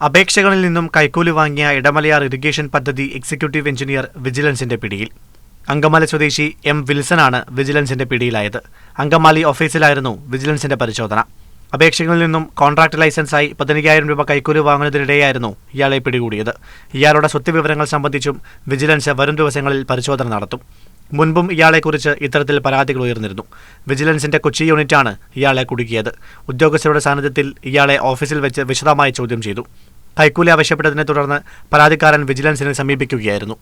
അപേക്ഷകളിൽ നിന്നും കൈക്കൂലി വാങ്ങിയ ഇടമലയാർ ഇറിഗേഷൻ പദ്ധതി എക്സിക്യൂട്ടീവ് എഞ്ചിനീയർ വിജിലൻസിന്റെ പിടിയിൽ. അങ്കമാലി സ്വദേശി എം വിൽസനാണ് വിജിലൻസിന്റെ പിടിയിലായത്. അങ്കമാലി ഓഫീസിലായിരുന്നു വിജിലൻസിന്റെ പരിശോധന. അപേക്ഷകളിൽ നിന്നും കോൺട്രാക്ട് ലൈസൻസായി പതിനയ്യായിരം രൂപ കൈക്കൂലി വാങ്ങുന്നതിനിടെയായിരുന്നു ഇയാളെ പിടികൂടിയത്. ഇയാളുടെ സ്വത്ത് വിവരങ്ങൾ സംബന്ധിച്ചും വിജിലൻസ് വരും ദിവസങ്ങളിൽ പരിശോധന നടത്തും. മുൻപും ഇയാളെക്കുറിച്ച് ഇത്തരത്തിൽ പരാതികൾ ഉയർന്നിരുന്നു. വിജിലൻസിന്റെ കൊച്ചി യൂണിറ്റാണ് ഇയാളെ കുടുക്കിയത്. ഉദ്യോഗസ്ഥരുടെ സാന്നിധ്യത്തിൽ ഇയാളെ ഓഫീസിൽ വെച്ച് വിശദമായി ചോദ്യം ചെയ്തു. കൈക്കൂലി ആവശ്യപ്പെട്ടതിനെ തുടർന്ന് പരാതിക്കാരൻ വിജിലൻസിനെ സമീപിക്കുകയായിരുന്നു.